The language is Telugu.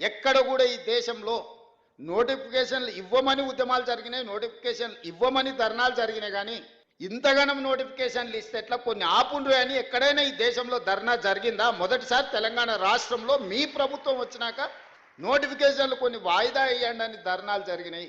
ఎక్కడ కూడా ఈ దేశంలో నోటిఫికేషన్లు ఇవ్వమని ఉద్యమాలు జరిగినాయి నోటిఫికేషన్లు ఇవ్వమని ధర్నాలు జరిగినాయి కానీ ఇంతగానం నోటిఫికేషన్లు ఇస్తే ఎట్లా కొన్ని ఆపుండ్రు అని ఎక్కడైనా ఈ దేశంలో ధర్నా జరిగిందా? మొదటిసారి తెలంగాణ రాష్ట్రంలో మీ ప్రభుత్వం వచ్చినాక నోటిఫికేషన్లు కొన్ని వాయిదా వేయండి అని ధర్నాలు జరిగినాయి.